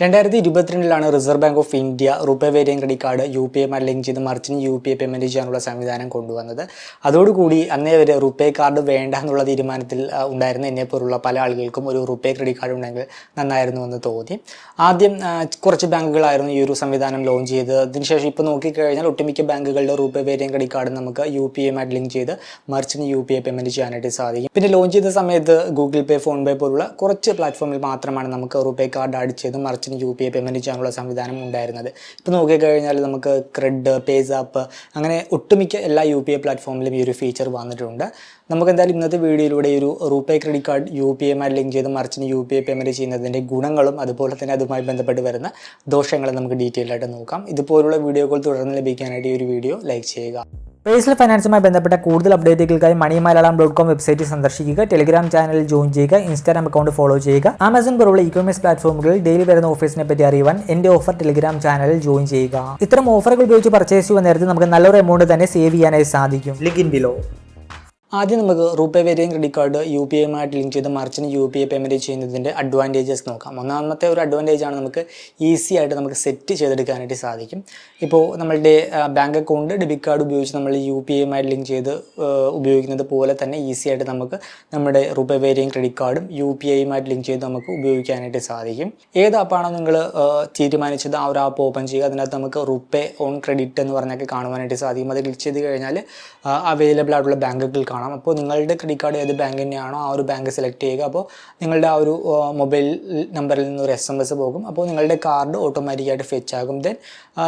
രണ്ടായിരത്തി ഇരുപത്തിരണ്ടിലാണ് Reserve Bank of India RuPay variant credit card U P I link ചെയ്ത് മറിച്ചിന് U P I payment ചെയ്യാനുള്ള സംവിധാനം കൊണ്ടുവന്നത്. അതോടുകൂടി അന്നേ വരെ റുപേ കാർഡ് വേണ്ട എന്നുള്ള തീരുമാനത്തിൽ ഉണ്ടായിരുന്ന എന്നെ പോലുള്ള പല ആളുകൾക്കും ഒരു റുപേ ക്രെഡിറ്റ് കാർഡ് ഉണ്ടെങ്കിൽ നന്നായിരുന്നു എന്ന് തോന്നി. ആദ്യം കുറച്ച് ബാങ്കുകളായിരുന്നു ഈ ഒരു സംവിധാനം ലോഞ്ച് ചെയ്തത്. അതിനുശേഷം ഇപ്പോൾ നോക്കിക്കഴിഞ്ഞാൽ ഒട്ടുമിക്ക ബാങ്കുകളുടെ റുപേ വേരിയൻ ക്രെഡിറ്റ് കാർഡ് നമുക്ക് യു പി ഐ ലിങ്ക് ചെയ്ത് മറിച്ചിന് യു പി ഐ പേയ്മെന്റ് ചെയ്യാനായിട്ട് സാധിക്കും. പിന്നെ ലോഞ്ച് ചെയ്ത സമയത്ത് ഗൂഗിൾ പേ ഫോൺ പേ പോലുള്ള കുറച്ച് പ്ലാറ്റ്ഫോമിൽ മാത്രമാണ് നമുക്ക് റുപേ കാർഡ് ആഡ് ചെയ്ത് merchant U P I payment ചെയ്യാനുള്ള സംവിധാനം ഉണ്ടായിരുന്നത്. ഇപ്പോൾ നോക്കിക്കഴിഞ്ഞാൽ നമുക്ക് ക്രെഡ് പേസാപ്പ് അങ്ങനെ ഒട്ടുമിക്ക എല്ലാ യു പി ഐ പ്ലാറ്റ്ഫോമിലും ഈ ഒരു ഫീച്ചർ വന്നിട്ടുണ്ട്. നമുക്ക് എന്തായാലും ഇന്നത്തെ വീഡിയോയിലൂടെ ഈ ഒരു RuPay credit card U P ഐമായി link ചെയ്ത് മറിച്ചിന് യു പി ഐ പേയ്മെന്റ് ചെയ്യുന്നതിന്റെ ഗുണങ്ങളും അതുപോലെ തന്നെ അതുമായി ബന്ധപ്പെട്ട് വരുന്ന ദോഷങ്ങളും നമുക്ക് ഡീറ്റെയിൽ ആയിട്ട് നോക്കാം. ഇതുപോലുള്ള വീഡിയോകൾ തുടർന്ന് ലഭിക്കാനായിട്ട് ഈ ഒരു വീഡിയോ ലൈക്ക് ചെയ്യുക. പേഴ്സണൽ ഫൈനാൻസുമായി ബന്ധപ്പെട്ട കൂടുതൽ അപ്ഡേറ്റുകൾക്കായി money Malayalam dot com website സന്ദർശിക്കുക. ടെലിഗ്രാം ചാനൽ ജോയിൻ ചെയ്യുക. ഇൻസ്റ്റാഗ്രാം അക്കൗണ്ട് ഫോളോ ചെയ്യുക. ആമസോൺ പോലുള്ള ഇ കൊമേഴ്സ് പ്ലാറ്റ്ഫോമുകളിൽ ഡെയിലി വരുന്ന ഓഫീസിനെ പറ്റി അറിയുവാൻ എന്റെ ഓഫർ ടെലിഗ്രാം ചാനലിൽ ജോയിൻ ചെയ്യുക. ഇത്തരം ഓഫറുകൾ ഉപയോഗിച്ച് പർച്ചേസ് ചെയ്യുന്ന നേരത്തെ നമുക്ക് നല്ലൊരു എമൗണ്ട് തന്നെ സേവ് ചെയ്യാനായി സാധിക്കും. Link in below. ആദ്യം നമുക്ക് RuPay variant credit card U P ഐയുമായിട്ട് link ചെയ്ത് മറിച്ചിന് യു പി ഐ പേയ്മെന്റ് ചെയ്യുന്നതിന്റെ അഡ്വാന്റേജസ് നോക്കാം. ഒന്നാമത്തെ ഒരു അഡ്വാന്റേജ് ആണ് നമുക്ക് ഈസി ആയിട്ട് നമുക്ക് സെറ്റ് ചെയ്തെടുക്കാനായിട്ട് സാധിക്കും. ഇപ്പോൾ നമ്മളുടെ ബാങ്ക് അക്കൗണ്ട് ഡെബിറ്റ് കാർഡ് ഉപയോഗിച്ച് നമ്മൾ യു പി ഐയുമായിട്ട് ലിങ്ക് ചെയ്ത് ഉപയോഗിക്കുന്നത് പോലെ തന്നെ ഈസി ആയിട്ട് നമുക്ക് നമ്മുടെ റൂപേ വേരിയൻ ക്രെഡിറ്റ് കാർഡും യു പി ഐയുമായിട്ട് ലിങ്ക് ചെയ്ത് നമുക്ക് ഉപയോഗിക്കാനായിട്ട് സാധിക്കും. ഏത് ആപ്പാണോ നിങ്ങൾ തീരുമാനിച്ചത് ആ ഒരു ആപ്പ് ഓപ്പൺ ചെയ്യുക അതിനകത്ത് നമുക്ക് റുപ്പേ ഓൺ ക്രെഡിറ്റ് എന്ന് പറഞ്ഞൊക്കെ കാണുവാനായിട്ട് സാധിക്കും. അത് ക്ലിക്ക് ചെയ്ത് കഴിഞ്ഞാൽ അവൈലബിൾ ആയിട്ടുള്ള ബാങ്കുകൾ കാണാം അപ്പോൾ നിങ്ങളുടെ ക്രെഡിറ്റ് കാർഡ് ഏത് ബാങ്ക് തന്നെയാണോ ആ ഒരു ബാങ്ക് സെലക്ട് ചെയ്യുക. അപ്പോൾ നിങ്ങളുടെ ആ ഒരു മൊബൈൽ നമ്പറിൽ നിന്ന് ഒരു എസ് എം എസ് പോകും. അപ്പോൾ നിങ്ങളുടെ കാർഡ് ഓട്ടോമാറ്റിക്കായിട്ട് ഫെച്ച് ആകും. ദെൻ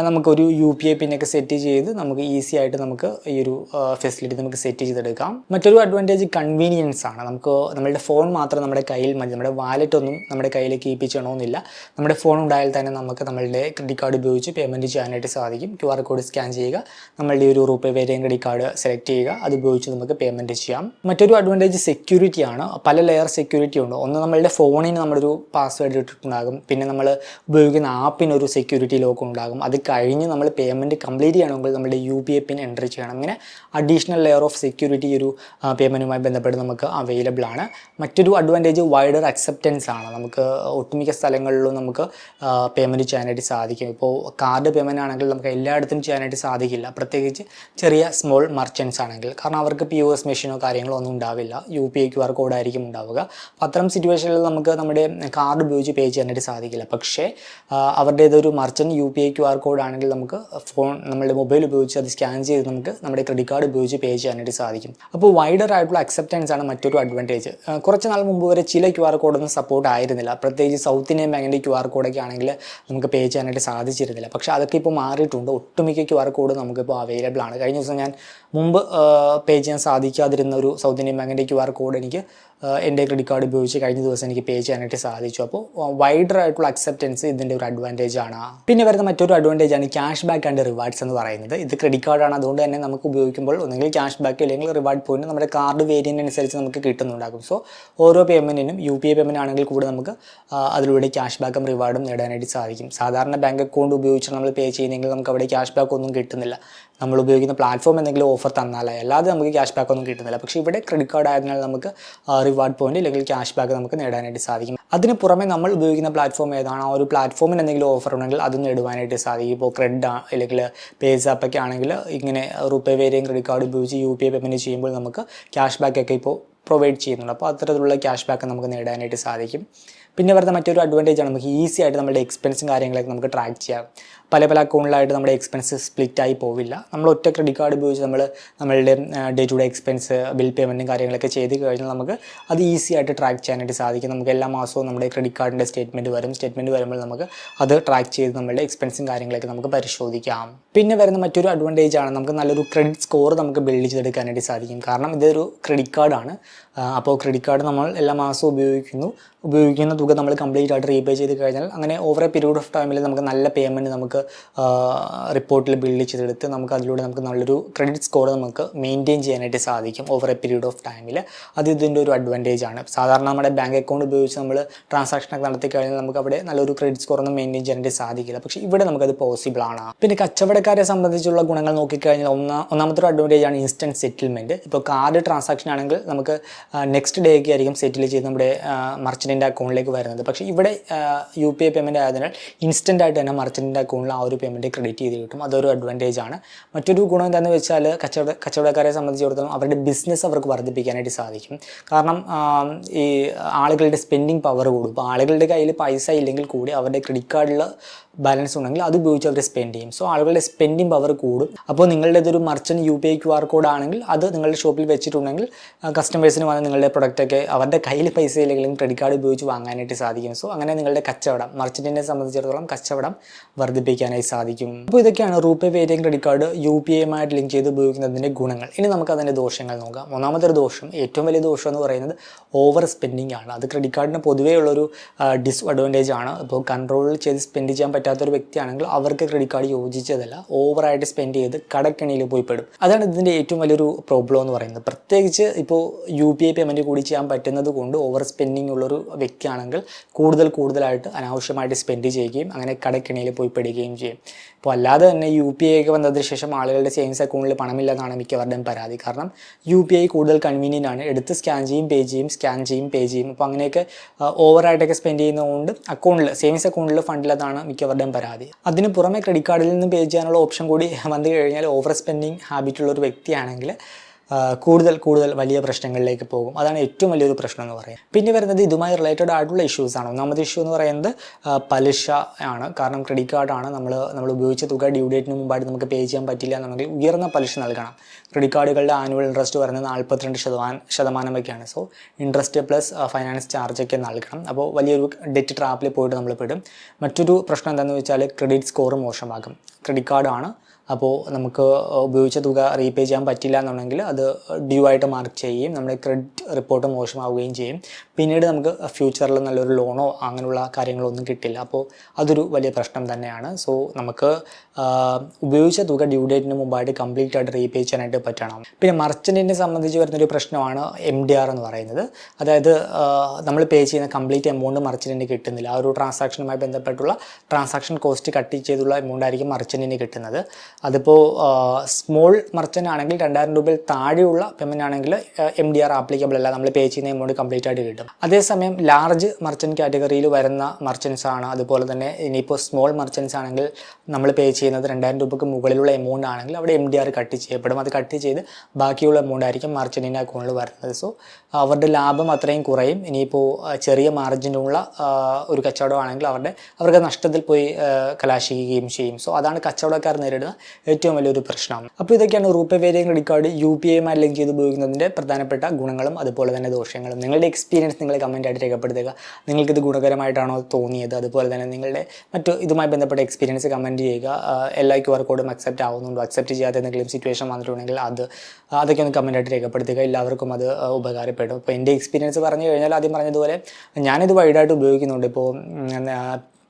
നമുക്കൊരു യു പി ഐ പിന്നൊക്കെ സെറ്റ് ചെയ്ത് നമുക്ക് ഈസി ആയിട്ട് നമുക്ക് ഈ ഒരു ഫെസിലിറ്റി നമുക്ക് സെറ്റ് ചെയ്തെടുക്കാം. മറ്റൊരു അഡ്വാന്റേജ് കൺവീനിയൻസ് ആണ്. നമുക്ക് നമ്മുടെ ഫോൺ മാത്രം നമ്മുടെ കയ്യിൽ മതി. നമ്മുടെ വാലറ്റ് ഒന്നും നമ്മുടെ കയ്യിൽ കീപ്പ് ചെയ്യണമെന്നില്ല നമ്മുടെ ഫോൺ ഉണ്ടായാൽ തന്നെ നമുക്ക് നമ്മളുടെ ക്രെഡിറ്റ് കാർഡ് ഉപയോഗിച്ച് പേയ്മെന്റ് ചെയ്യാനായിട്ട് സാധിക്കും. ക്യു ആർ കോഡ് സ്കാൻ ചെയ്യുക. നമ്മളുടെ ഒരു RuPay variant credit card select ചെയ്യുക. അത് ഉപയോഗിച്ച് നമുക്ക് പേയ്മെന്റ് ചെയ്യാം. മറ്റൊരു അഡ്വാന്റേജ് സെക്യൂരിറ്റി ആണ്. പല ലെയർ സെക്യൂരിറ്റി ഉണ്ട്. ഒന്ന് നമ്മളുടെ ഫോണിന് നമ്മളൊരു പാസ്വേഡ് ഇട്ടിട്ടുണ്ടാകും. പിന്നെ നമ്മൾ ഉപയോഗിക്കുന്ന ആപ്പിന് ഒരു സെക്യൂരിറ്റി ലോക്ക് ഉണ്ടാകും. അത് കഴിഞ്ഞ് നമ്മൾ പേയ്മെന്റ് കംപ്ലീറ്റ് ചെയ്യണമെങ്കിൽ നമ്മുടെ U P I PIN enter ചെയ്യണം. ഇങ്ങനെ അഡീഷണൽ ലെയർ ഓഫ് സെക്യൂരിറ്റി ഒരു പേയ്മെന്റുമായി ബന്ധപ്പെട്ട് നമുക്ക് അവൈലബിൾ ആണ്. മറ്റൊരു അഡ്വാന്റേജ് വൈഡർ അക്സെപ്റ്റൻസ് ആണ്. നമുക്ക് ഒട്ടുമിക്ക സ്ഥലങ്ങളിലും നമുക്ക് പേയ്മെന്റ് ചെയ്യാനായിട്ട് സാധിക്കും. ഇപ്പോൾ കാർഡ് പേയ്മെന്റ് ആണെങ്കിൽ നമുക്ക് എല്ലായിടത്തും ചെയ്യാനായിട്ട് സാധിക്കില്ല. പ്രത്യേകിച്ച് ചെറിയ സ്മോൾ മർച്ചൻസ് ആണെങ്കിൽ. കാരണം അവർക്ക് പി ഒ എസ് മെഷീനോ കാര്യങ്ങളോ ഒന്നും ഉണ്ടാവില്ല. U P I Q R കോഡായിരിക്കും ഉണ്ടാവുക. അപ്പോൾ അത്തരം സിറ്റുവേഷനിൽ നമുക്ക് നമ്മുടെ കാർഡ് ഉപയോഗിച്ച് പേ ചെയ്യാനായിട്ട് സാധിക്കില്ല. പക്ഷേ അവരുടെ അവരുടേതൊരു merchant U P I Q R code ആണെങ്കിൽ നമുക്ക് ഫോൺ നമ്മുടെ മൊബൈൽ ഉപയോഗിച്ച് അത് സ്കാൻ ചെയ്ത് നമുക്ക് നമ്മുടെ ക്രെഡിറ്റ് കാർഡ് ഉപയോഗിച്ച് പേ ചെയ്യാനായിട്ട് സാധിക്കും. അപ്പോൾ വൈഡർ ആയിട്ടുള്ള അക്സെപ്റ്റൻസ് ആണ് മറ്റൊരു അഡ്വാന്റേജ് കുറച്ച് നാൾ മുമ്പ് വരെ ചില ക്യു ആർ കോഡൊന്നും സപ്പോർട്ട് ആയിരുന്നില്ല. പ്രത്യേകിച്ച് സൗത്ത് ഇന്ത്യൻ ബാങ്കിന്റെ ക്യു ആർ കോഡൊക്കെ ആണെങ്കിൽ നമുക്ക് പേ ചെയ്യാനായിട്ട് സാധിച്ചിരുന്നില്ല. പക്ഷേ അതൊക്കെ ഇപ്പോൾ മാറിയിട്ടുണ്ട്. ഒട്ടുമിക്ക ക്യു ആർ കോഡ് നമുക്കിപ്പോൾ അവൈലബിൾ ആണ്. കഴിഞ്ഞ ദിവസം ഞാൻ മുമ്പ് പേ ചെയ്യാൻ സാധിക്കാതിരുന്ന ഒരു സൗത്ത് ഇന്ത്യൻ ബാങ്കിന്റെ ക്യു ആർ കോഡ് എനിക്ക് എന്റെ ക്രെഡിറ്റ് കാർഡ് ഉപയോഗിച്ച് കഴിഞ്ഞ ദിവസം എനിക്ക് പേ ചെയ്യാനായിട്ട് സാധിച്ചു. അപ്പോൾ വൈഡർ ആയിട്ടുള്ള അക്സെപ്റ്റൻസ് ഇതിന്റെ ഒരു അഡ്വാന്റേജ് ആണ്. പിന്നെ വരുന്ന മറ്റൊരു അഡ്വാന്റേജ് ആണ് ക്യാഷ് ബാക്ക് ആൻഡ് റിവാർഡ്സ് എന്ന് പറയുന്നത്. ഇത് ക്രെഡിറ്റ് കാർഡാണ് അതുകൊണ്ട് തന്നെ നമുക്ക് ഉപയോഗിക്കുമ്പോൾ ഒന്നെങ്കിൽ ക്യാഷ് ബാക്ക് അല്ലെങ്കിൽ റിവാർഡ് പോയിന്റ് നമ്മുടെ കാർഡ് വേരിയന്റ് അനുസരിച്ച് നമുക്ക് കിട്ടുന്നുണ്ടാകും. സോ ഓരോ പേയ്മെന്റിനും യു പി ഐ പേയ്മെന്റ് ആണെങ്കിൽ കൂടെ നമുക്ക് അതിലൂടെ ക്യാഷ് ബാക്കും റിവാർഡും നേടാനായിട്ട് സാധിക്കും. സാധാരണ ബാങ്ക് അക്കൗണ്ട് ഉപയോഗിച്ച് നമ്മൾ പേ ചെയ്യുന്നെങ്കിൽ നമുക്ക് അവിടെ ക്യാഷ് ബാക്ക് ഒന്നും കിട്ടുന്നില്ല. നമ്മൾ ഉപയോഗിക്കുന്ന പ്ലാറ്റ്ഫോം എന്തെങ്കിലും ഓഫർ തന്നാലേ അല്ലാതെ നമുക്ക് ക്യാഷ് ബാക്ക് ഒന്നും കിട്ടുന്നില്ല. പക്ഷേ ഇവിടെ ക്രെഡിറ്റ് കാർഡ് ആയതിനാൽ നമുക്ക് റിവാർഡ് പോയിന്റ് അല്ലെങ്കിൽ ക്യാഷ് ബാക്ക് നമുക്ക് നേടാനായിട്ട് സാധിക്കും. അതിന് പുറമെ നമ്മൾ ഉപയോഗിക്കുന്ന പ്ലാറ്റ്ഫോം ഏതാണ്? ആ ഒരു പ്ലാറ്റ്ഫോമിന് എന്തെങ്കിലും ഓഫർ ഉണ്ടെങ്കിൽ അത് നേടുവാനായിട്ട് സാധിക്കും. ഇപ്പോൾ ക്രെഡ് അല്ലെങ്കിൽ പേസാപ്പ് ഒക്കെ ആണെങ്കിൽ ഇങ്ങനെ റുപ്പേ വേരിയൻ ക്രെഡിറ്റ് കാർഡ് ഉപയോഗിച്ച് യു പി ഐ പേയ്മെന്റ് ചെയ്യുമ്പോൾ നമുക്ക് ക്യാഷ് ബാക്ക് ഒക്കെ ഇപ്പോൾ പ്രൊവൈഡ് ചെയ്യുന്നുണ്ട്. അപ്പോൾ അത്തരത്തിലുള്ള ക്യാഷ് ബാക്ക് നമുക്ക് നേടാനായിട്ട് സാധിക്കും. പിന്നെ വരുന്ന മറ്റൊരു അഡ്വാന്റേജ് ആണ് നമുക്ക് ഈസി ആയിട്ട് നമ്മുടെ എക്സ്പെൻസും കാര്യങ്ങളൊക്കെ നമുക്ക് ട്രാക്ക് ചെയ്യാം. പല പല അക്കൗണ്ടിലായിട്ട് നമ്മുടെ എക്സ്പെൻസ് സ്പ്ലിറ്റായി പോവില്ല. നമ്മൾ ഒറ്റ ക്രെഡിറ്റ് കാർഡ് ഉപയോഗിച്ച് നമ്മൾ നമ്മളുടെ day to day expense bill പേയ്മെന്റും കാര്യങ്ങളൊക്കെ ചെയ്ത് കഴിഞ്ഞാൽ നമുക്ക് അത് ഈസി ആയിട്ട് ട്രാക്ക് ചെയ്യാനായിട്ട് സാധിക്കും. നമുക്ക് എല്ലാ മാസവും നമ്മുടെ ക്രെഡിറ്റ് കാർഡിന്റെ സ്റ്റേറ്റ്മെന്റ് വരും. സ്റ്റേറ്റ്മെന്റ് വരുമ്പോൾ നമുക്ക് അത് ട്രാക്ക് ചെയ്ത് നമ്മളുടെ എക്സ്പെൻസും കാര്യങ്ങളൊക്കെ നമുക്ക് പരിശോധിക്കാം. പിന്നെ വരുന്ന മറ്റൊരു അഡ്വാന്റേജ് ആണ് നമുക്ക് നല്ലൊരു ക്രെഡിറ്റ് സ്കോർ നമുക്ക് ബിൽഡ് ചെയ്തെടുക്കാനായിട്ട് സാധിക്കും. കാരണം ഇതൊരു ക്രെഡിറ്റ് കാർഡാണ് അപ്പോൾ ക്രെഡിറ്റ് കാർഡ് നമ്മൾ എല്ലാ മാസവും ഉപയോഗിക്കുന്നു. ഉപയോഗിക്കുന്ന തുക നമ്മൾ കംപ്ലീറ്റ് ആയിട്ട് റീപേ ചെയ്ത് കഴിഞ്ഞാൽ അങ്ങനെ ഓവർ എ പീരീഡ് ഓഫ് ടൈമിൽ നമുക്ക് നല്ല പേയ്മെന്റ് നമുക്ക് റിപ്പോർട്ടിൽ ബിൽഡ് ചെയ്തെടുത്ത് നമുക്ക് അതിലൂടെ നമുക്ക് നല്ലൊരു ക്രെഡിറ്റ് സ്കോർ നമുക്ക് മെയിന്റെയിൻ ചെയ്യാനായിട്ട് സാധിക്കും ഓവർ എ പീരീഡ് ഓഫ് ടൈമിൽ അത് ഇതിന്റെ ഒരു അഡ്വാന്റേജ് ആണ്. സാധാരണ നമ്മുടെ ബാങ്ക് അക്കൗണ്ട് ഉപയോഗിച്ച് നമ്മൾ ട്രാൻസാക്ഷനൊക്കെ നടത്തി കഴിഞ്ഞാൽ നമുക്ക് അവിടെ നല്ലൊരു ക്രെഡിറ്റ് സ്കോർ ഒന്നും മെയിന്റെയിൻ ചെയ്യാനായിട്ട് സാധിക്കില്ല. പക്ഷേ ഇവിടെ നമുക്കത് പോസിബിൾ ആണ്. പിന്നെ കച്ചവടക്കാരെ സംബന്ധിച്ചുള്ള ഗുണങ്ങൾ നോക്കിക്കഴിഞ്ഞാൽ ഒന്നാ ഒന്നാമത്തെ ഒരു അഡ്വാന്റേജ് ആണ് ഇൻസ്റ്റന്റ് സെറ്റിൽമെന്റ് ഇപ്പോൾ കാർഡ് ട്രാൻസാക്ഷൻ ആണെങ്കിൽ നമുക്ക് നെക്സ്റ്റ് ഡേക്ക് ആയിരിക്കും സെറ്റിൽ ചെയ്ത് നമ്മുടെ മർച്ചന്റിന്റെ അക്കൗണ്ടിലേക്ക് വരുന്നത്. പക്ഷേ ഇവിടെ യു പി ഐ പേയ്മെന്റ് ആയതിനാൽ ഇൻസ്റ്റന്റ് ആയിട്ട് തന്നെ മർച്ചന്റിന്റെ അക്കൗണ്ടിൽ ആ ഒരു പേയ്മെന്റ് ക്രെഡിറ്റ് ചെയ്ത് കിട്ടും. അതൊരു അഡ്വാന്റേജ് ആണ്. മറ്റൊരു ഗുണം എന്താണെന്ന് വെച്ചാൽ കച്ചവട കച്ചവടക്കാരെ സംബന്ധിച്ചിടത്തോളം അവരുടെ ബിസിനസ് അവർക്ക് വർദ്ധിപ്പിക്കാനായിട്ട് സാധിക്കും. കാരണം ഈ ആളുകളുടെ സ്പെൻഡിങ് പവർ കൂടും. ഇപ്പോൾ ആളുകളുടെ കയ്യിൽ പൈസ ഇല്ലെങ്കിൽ കൂടി അവരുടെ ക്രെഡിറ്റ് കാർഡിൽ ബാലൻസ് ഉണ്ടെങ്കിൽ അത് ഉപയോഗിച്ച് അവർ സ്പെൻഡ് ചെയ്യും. സോ ആളുകളുടെ സ്പെൻഡിങ് പവർ കൂടും. അപ്പോൾ നിങ്ങളുടെ ഇതൊരു merchant U P I Q R code ആണെങ്കിൽ അത് നിങ്ങളുടെ ഷോപ്പിൽ വെച്ചിട്ടുണ്ടെങ്കിൽ കസ്റ്റമേഴ്സിന് വന്ന് നിങ്ങളുടെ പ്രൊഡക്റ്റൊക്കെ അവരുടെ കയ്യിൽ പൈസ ഇല്ലെങ്കിലും ക്രെഡിറ്റ് കാർഡ് ഉപയോഗിച്ച് വാങ്ങാനായിട്ട് സാധിക്കും. സോ അങ്ങനെ നിങ്ങളുടെ കച്ചവടം മർച്ചന്റിനെ സംബന്ധിച്ചിടത്തോളം കച്ചവടം വർദ്ധിപ്പിക്കാനായി സാധിക്കും. അപ്പോൾ ഇതൊക്കെയാണ് RuPay variant credit card U P ഐയുമായിട്ട് link ചെയ്ത് ഉപയോഗിക്കുന്നതിന്റെ ഗുണങ്ങൾ. ഇനി നമുക്ക് അതിന്റെ ദോഷങ്ങൾ നോക്കാം. ഒന്നാമത്തെ ഒരു ദോഷം ഏറ്റവും വലിയ ദോഷം എന്ന് പറയുന്നത് ഓവർ സ്പെൻഡിങ് ആണ്. അത് ക്രെഡിറ്റ് കാർഡിന് പൊതുവേ ഉള്ളൊരു ഡിസ്അഡ്വാന്റേജ് ആണ്. ഇപ്പോൾ കൺട്രോൾ ചെയ്ത് സ്പെൻഡ് ചെയ്യാൻ പറ്റാത്തൊരു വ്യക്തിയാണെങ്കിൽ അവർക്ക് ക്രെഡിറ്റ് കാർഡ് യോജിച്ചതല്ല. ഓവറായിട്ട് സ്പെൻഡ് ചെയ്ത് കടക്കെണിയിൽ പോയി പെടും. അതാണ് ഇതിന്റെ ഏറ്റവും വലിയൊരു പ്രോബ്ലം എന്ന് പറയുന്നത്. പ്രത്യേകിച്ച് ഇപ്പോൾ യു പി ഐ പേയ്മെന്റ് കൂടി ചെയ്യാൻ പറ്റുന്നത് കൊണ്ട് ഓവർ സ്പെൻഡിങ് ഉള്ളൊരു വ്യക്തിയാണെങ്കിൽ കൂടുതൽ കൂടുതലായിട്ട് അനാവശ്യമായിട്ട് സ്പെൻഡ് ചെയ്യുകയും അങ്ങനെ കടക്കെണിയിൽ പോയി പെടുകയും ചെയ്യും. അപ്പോൾ അല്ലാതെ തന്നെ യു പി ഐ ഒക്കെ വന്നതിന് ശേഷം ആളുകളുടെ സേവിങ്സ് അക്കൗണ്ടിൽ പണമില്ലെന്നാണ് മിക്കവരുടെയും പരാതി. കാരണം യു പി ഐ കൂടുതൽ കൺവീനിയന്റ് ആണ്. എടുത്ത് സ്കാൻ ചെയ്യും പേ ചെയ്യും സ്കാൻ ചെയ്യും പേ ചെയ്യും. അപ്പോൾ അങ്ങനെയൊക്കെ ഓവറായിട്ടൊക്കെ സ്പെൻഡ് ചെയ്യുന്നതുകൊണ്ട് അക്കൗണ്ടിൽ സേവിങ്സ് അക്കൗണ്ടിൽ ഫണ്ടില്ലെന്നാണ് മിക്കവരുടെയും പരാതി. അതിന് പുറമെ ക്രെഡിറ്റ് കാർഡിൽ നിന്ന് പേ ചെയ്യാനുള്ള ഓപ്ഷൻ കൂടി വന്നു കഴിഞ്ഞാൽ ഓവർ സ്പെൻഡിങ് ഹാബിറ്റുള്ള ഒരു വ്യക്തിയാണെങ്കിൽ കൂടുതൽ കൂടുതൽ വലിയ പ്രശ്നങ്ങളിലേക്ക് പോകും. അതാണ് ഏറ്റവും വലിയൊരു പ്രശ്നം എന്ന് പറയുന്നത്. പിന്നെ വരുന്നത് ഇതുമായി റിലേറ്റഡ് ആയിട്ടുള്ള ഇഷ്യൂസ് ആണ്. ഒന്നാമത് ഇഷ്യൂ എന്ന് പറയുന്നത് പലിശ ആണ്. കാരണം ക്രെഡിറ്റ് കാർഡാണ് നമ്മൾ നമ്മൾ ഉപയോഗിച്ച തുക ഡ്യൂ ഡേറ്റിന് മുമ്പായിട്ട് നമുക്ക് പേ ചെയ്യാൻ പറ്റില്ല എന്നുണ്ടെങ്കിൽ ഉയർന്ന പലിശ നൽകണം. ക്രെഡിറ്റ് കാർഡുകളുടെ ആനുവൽ ഇൻട്രസ്റ്റ് പറയുന്നത് നാൽപ്പത്തിരണ്ട് ശതമാനം ശതമാനം ശതമാനമൊക്കെയാണ് സോ ഇൻട്രസ്റ്റ് പ്ലസ് ഫൈനാൻസ് ചാർജൊക്കെ നൽകണം. അപ്പോൾ വലിയൊരു ഡെറ്റ് ട്രാപ്പിൽ പോയിട്ട് നമ്മൾ പെടും. മറ്റൊരു പ്രശ്നം എന്താണെന്ന് വെച്ചാൽ ക്രെഡിറ്റ് സ്കോർ മോശമാകും. ക്രെഡിറ്റ് കാർഡാണ് അപ്പോൾ നമുക്ക് ഉപയോഗിച്ച തുക റീപേ ചെയ്യാൻ പറ്റില്ല എന്നുണ്ടെങ്കിൽ അത് ഡ്യൂ ആയിട്ട് മാർക്ക് ചെയ്യുകയും നമ്മുടെ ക്രെഡിറ്റ് റിപ്പോർട്ട് മോശമാവുകയും ചെയ്യും. പിന്നീട് നമുക്ക് ഫ്യൂച്ചറിൽ നല്ലൊരു ലോണോ അങ്ങനെയുള്ള കാര്യങ്ങളൊന്നും കിട്ടില്ല. അപ്പോൾ അതൊരു വലിയ പ്രശ്നം തന്നെയാണ്. സോ നമുക്ക് ഉപയോഗിച്ച തുക ഡ്യൂ ഡേറ്റിന് മുമ്പായിട്ട് കംപ്ലീറ്റ് ആയിട്ട് റീപേ ചെയ്യാനായിട്ട് പറ്റണം. പിന്നെ മർച്ചന്റിനെ സംബന്ധിച്ച് വരുന്നൊരു പ്രശ്നമാണ് എം ഡി ആർ എന്ന് പറയുന്നത്. അതായത് നമ്മൾ പേ ചെയ്യുന്ന കംപ്ലീറ്റ് എമൗണ്ട് മർച്ചന്റിന് കിട്ടുന്നില്ല. ആ ഒരു ട്രാൻസാക്ഷനുമായി ബന്ധപ്പെട്ടുള്ള ട്രാൻസാക്ഷൻ കോസ്റ്റ് കട്ട് ചെയ്തുള്ള എമൗണ്ട് ആയിരിക്കും മർച്ചന്റിന് കിട്ടുന്നത്. അതിപ്പോൾ സ്മോൾ മർച്ചന്റ് ആണെങ്കിൽ രണ്ടായിരം രൂപയിൽ താഴെയുള്ള പേയ്മെന്റ് ആണെങ്കിൽ എം ഡി ആർ ആപ്ലിക്കബിൾ അല്ല. നമ്മൾ പേ ചെയ്യുന്ന എമൗണ്ട് കംപ്ലീറ്റ് ആയിട്ട് കിട്ടും. അതേസമയം ലാർജ് മർച്ചന്റ് കാറ്റഗറിയിൽ വരുന്ന മർച്ചൻസ് ആണ്. അതുപോലെ തന്നെ ഇനിയിപ്പോൾ സ്മോൾ മർച്ചൻസ് ആണെങ്കിൽ നമ്മൾ പേ ചെയ്യുന്നത് രണ്ടായിരം രൂപയ്ക്ക് മുകളിലുള്ള എമൗണ്ട് ആണെങ്കിൽ അവിടെ എം ഡി ആർ കട്ട് ചെയ്യപ്പെടും. അത് കട്ട് ചെയ്ത് ബാക്കിയുള്ള എമൗണ്ട് ആയിരിക്കും മർച്ചന്റിന്റെ അക്കൗണ്ടിൽ വരുന്നത്. സോ അവരുടെ ലാഭം അത്രയും കുറയും. ഇനിയിപ്പോൾ ചെറിയ മാർജിനുള്ള ഒരു കച്ചവടമാണെങ്കിൽ അവരുടെ അവർക്ക് നഷ്ടത്തിൽ പോയി കലാശിക്കുകയും ചെയ്യും. സോ അതാണ് കച്ചവടക്കാർ നേരിടുന്ന ഏറ്റവും വലിയൊരു പ്രശ്നമാണ് അപ്പോൾ ഇതൊക്കെയാണ് RuPay variant credit card U P ഐയുമായി link ചെയ്ത് ഉപയോഗിക്കുന്നതിന്റെ പ്രധാനപ്പെട്ട ഗുണങ്ങളും അതുപോലെ തന്നെ ദോഷങ്ങളും. നിങ്ങളുടെ എക്സ്പീരിയൻസ് നിങ്ങൾ കമന്റായിട്ട് രേഖപ്പെടുത്തുക. നിങ്ങൾക്കിത് ഗുണകരമായിട്ടാണോ തോന്നിയത്? അതുപോലെ തന്നെ നിങ്ങളുടെ മറ്റു ഇതുമായി ബന്ധപ്പെട്ട എക്സ്പീരിയൻസ് കമന്റ് ചെയ്യുക. എല്ലാ ക്യു ആർ കോഡും അക്സെപ്റ്റ് ആവുന്നുണ്ടോ? അക്സെപ്റ്റ് ചെയ്യാത്ത എന്തെങ്കിലും സിറ്റുവേഷൻ വന്നിട്ടുണ്ടെങ്കിൽ അത് അതൊക്കെ ഒന്ന് കമന്റായിട്ട് രേഖപ്പെടുത്തുക. എല്ലാവർക്കും അത് ഉപകാരപ്പെടും. ഇപ്പോൾ എന്റെ എക്സ്പീരിയൻസ് പറഞ്ഞു കഴിഞ്ഞാൽ ആദ്യം പറഞ്ഞതുപോലെ ഞാനിത് വൈഡായിട്ട് ഉപയോഗിക്കുന്നുണ്ട്. ഇപ്പോൾ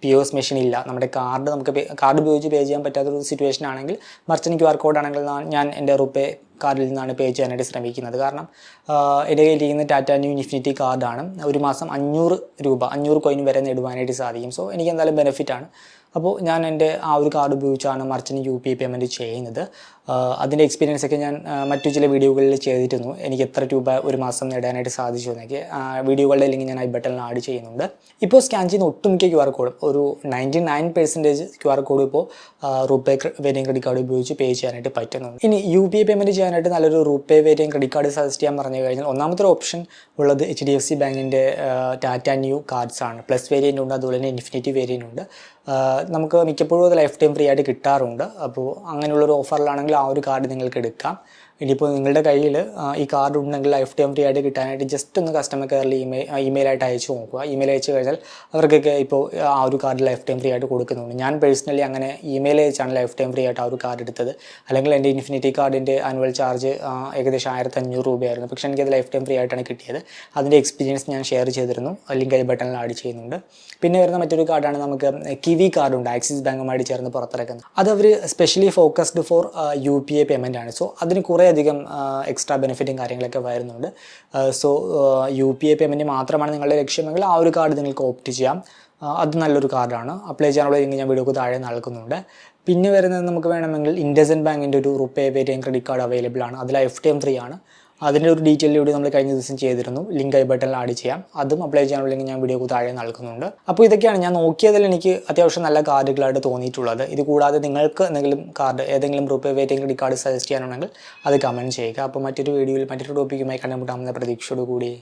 പി ഒ എസ് മെഷീൻ ഇല്ല. നമ്മുടെ കാർഡ് നമുക്ക് കാർഡ് ഉപയോഗിച്ച് പേ ചെയ്യാൻ പറ്റാത്തൊരു സിറ്റുവേഷൻ ആണെങ്കിൽ മർച്ചന്റ് ക്യു ആർ കോഡ് ആണെങ്കിൽ ഞാൻ- എന്റെ റുപ്പേ കാർഡിൽ നിന്നാണ് പേ ചെയ്യാനായിട്ട് ശ്രമിക്കുന്നത്. കാരണം എന്റെ കയ്യിലിരിക്കുന്ന ടാറ്റ ന്യൂ ഇൻഫിനിറ്റി കാർഡാണ് ഒരു മാസം അഞ്ഞൂറ് രൂപ അഞ്ഞൂറ് കോയിൻ വരെ നേടുവാനായിട്ട് സാധിക്കും. സോ എനിക്ക് എന്തായാലും ബെനിഫിറ്റാണ് അപ്പോൾ ഞാൻ എന്റെ ആ ഒരു കാർഡ് ഉപയോഗിച്ചാണ് merchant U P I payment ചെയ്യുന്നത്. അതിന്റെ എക്സ്പീരിയൻസ് ഒക്കെ ഞാൻ മറ്റു ചില വീഡിയോകളിൽ ചെയ്തിരുന്നു. എനിക്ക് എത്ര രൂപ ഒരു മാസം നേടാനായിട്ട് സാധിച്ചു എന്നൊക്കെ. വീഡിയോകളുടെ ലിങ്ക് ഞാൻ ഐ ബട്ടണിൽ ആഡ് ചെയ്യുന്നുണ്ട്. ഇപ്പോൾ സ്കാൻ ചെയ്യുന്ന ഒട്ടുമിക്ക ക്യു ആർ കോഡും ഒരു ninety nine percentage Q R code ഇപ്പോൾ റൂപേ വേരിയം ക്രെഡിറ്റ് കാർഡ് ഉപയോഗിച്ച് പേ ചെയ്യാനായിട്ട് പറ്റുന്നുണ്ട്. ഇനി യു പി ഐ പേയ്മെന്റ് ചെയ്യാനായിട്ട് നല്ലൊരു RuPay variant credit card suggest ചെയ്യാൻ പറഞ്ഞു കഴിഞ്ഞാൽ ഒന്നാമത്തെ ഓപ്ഷൻ ഉള്ളത് എച്ച് ഡി എഫ് സി ബാങ്കിന്റെ ടാറ്റ ന്യൂ കാർഡ്സ് ആണ്. പ്ലസ് വേരിയന്റ് ഉണ്ട് അതുപോലെ തന്നെ ഇൻഫിനിറ്റി വേരിയന്റ് ഉണ്ട്. നമുക്ക് മിക്കപ്പോഴും അത് ലൈഫ് ടൈം ഫ്രീ ആയിട്ട് കിട്ടാറുണ്ട്. അപ്പോൾ അങ്ങനെയുള്ളൊരു ഓഫറിലാണെങ്കിൽ ആ ഒരു കാർഡ് നിങ്ങൾക്ക് എടുക്കാം. ഇനിയിപ്പോൾ നിങ്ങളുടെ കയ്യിൽ ഈ കാർഡ് ഉണ്ടെങ്കിൽ ലൈഫ് ടൈം ഫ്രീ ആയിട്ട് കിട്ടാനായിട്ട് ജസ്റ്റ് ഒന്ന് കസ്റ്റമർ കെയറിൽ ഇമെയിൽ ഇമെയിൽ ആയിട്ട് അയച്ചു നോക്കുക. ഇമെയിൽ അയച്ചു കഴിഞ്ഞാൽ അവർക്കൊക്കെ ഇപ്പോൾ ആ ഒരു കാർഡ് ലൈഫ് ടൈം ഫ്രീ ആയിട്ട് കൊടുക്കുന്നുണ്ട്. ഞാൻ പേഴ്സണലി അങ്ങനെ ഇമെയിൽ അയച്ചാണ് ലൈഫ് ടൈം ഫ്രീ ആയിട്ട് ആ ഒരു കാർഡ് എടുത്തത്. അല്ലെങ്കിൽ എന്റെ ഇൻഫിനിറ്റി കാർഡിന്റെ ആനുവൽ ചാർജ് ഏകദേശം ആയിരത്തി അഞ്ഞൂറ് രൂപയായിരുന്നു. പക്ഷേ എനിക്കത് ലൈഫ് ടൈം ഫ്രീ ആയിട്ടാണ് കിട്ടിയത്. അതിന്റെ എക്സ്പീരിയൻസ് ഞാൻ ഷെയർ ചെയ്തിരുന്നു. ലിങ്ക് ഐ ബട്ടണിൽ ആഡ് ചെയ്യുന്നുണ്ട്. പിന്നെ വരുന്ന മറ്റൊരു കാർഡാണ് നമുക്ക് കിവി കാർഡുണ്ട് ആക്സിസ് ബാങ്കുമായിട്ട് ചേർന്ന് പുറത്തിറക്കുന്നത്. അത് അവർ specially focused for U P I payment ആണ്. സോ അതിന് കുറേയധികം എക്സ്ട്രാ ബെനിഫിറ്റും കാര്യങ്ങളൊക്കെ വരുന്നുണ്ട്. So U P I payment മാത്രമാണ് നിങ്ങളുടെ ലക്ഷ്യമെങ്കിൽ ആ ഒരു കാർഡ് നിങ്ങൾക്ക് ഓപ്റ്റ് ചെയ്യാം. അത് നല്ലൊരു കാർഡാണ് അപ്ലൈ ചെയ്യാനുള്ള ലിങ്ക് ഞാൻ വീഡിയോക്ക് താഴെ നൽകുന്നുണ്ട്. പിന്നെ വരുന്നത് നമുക്ക് വേണമെങ്കിൽ ഇൻഡസൻ ബാങ്കിന്റെ ഒരു RuPay M credit card available ആണ്. അതിൽ എഫ് ടി എം ഫ്രീ ആണ്. അതിന്റെ ഒരു ഡീറ്റെയിൽ വീഡിയോ നമ്മൾ കഴിഞ്ഞ ദിവസം ചെയ്തിരുന്നു. ലിങ്ക് ഐ ബട്ടണിൽ ആഡ് ചെയ്യാം. അതും അപ്ലൈ ചെയ്യാനുള്ള ലിങ്ക് ഞാൻ വീഡിയോ താഴെ നൽകുന്നുണ്ട്. അപ്പോൾ ഇതൊക്കെയാണ് ഞാൻ നോക്കിയതിൽ എനിക്ക് അത്യാവശ്യം നല്ല കാർഡുകളായിട്ട് തോന്നിയിട്ടുള്ളത്. ഇത് കൂടാതെ നിങ്ങൾക്ക് എന്തെങ്കിലും കാർഡ് ഏതെങ്കിലും റുപ്പേ വേറ്റിംഗ് ക്രെഡിറ്റ് കാർഡ് സജസ്റ്റ് ചെയ്യാനുണ്ടെങ്കിൽ അത് കമന്റ് ചെയ്യുക. അപ്പോൾ മറ്റൊരു വീഡിയോയിൽ മറ്റൊരു ടോപ്പിക്കുമായി കണ്ടുമുട്ടാമെന്ന പ്രതീക്ഷയോട് കൂടി